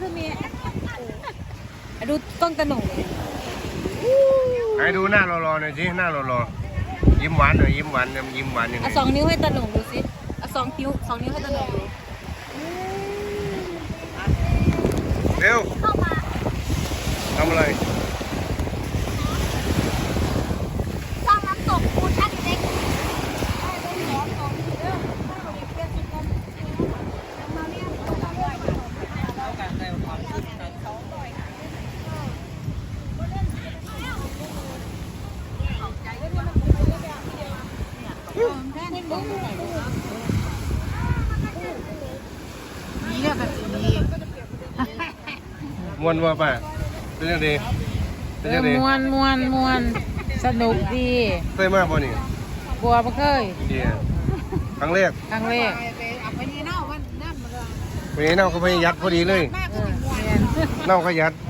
คือมีอะดูกล้องตะหนุ่งเลยให้ดูหน้ารอๆหน่อยสิหน้ารอๆยิ้มหวานหน่อยยิ้มหวานยิ้มหวานยังไงอะสองนิ้วให้ตะหนุ่งดูสิอะสองนิ้วสองนิ้วให้ตะหนุ่งดูเร็วทำอะไร สร้างน้ำตกปูชันเล็ก นี่ก็แบบนี้มวนว่าป่ะเป็นยังไงเป็นยังไงมวนมวนมวนสนุกดีเคยมาบ่นี่บัวบ่เคยเดียครั้งแรกครั้งแรกวันนี้เน่าก็ไปยัดพอดีเลยเออเรียนเน่าก็ยัดเ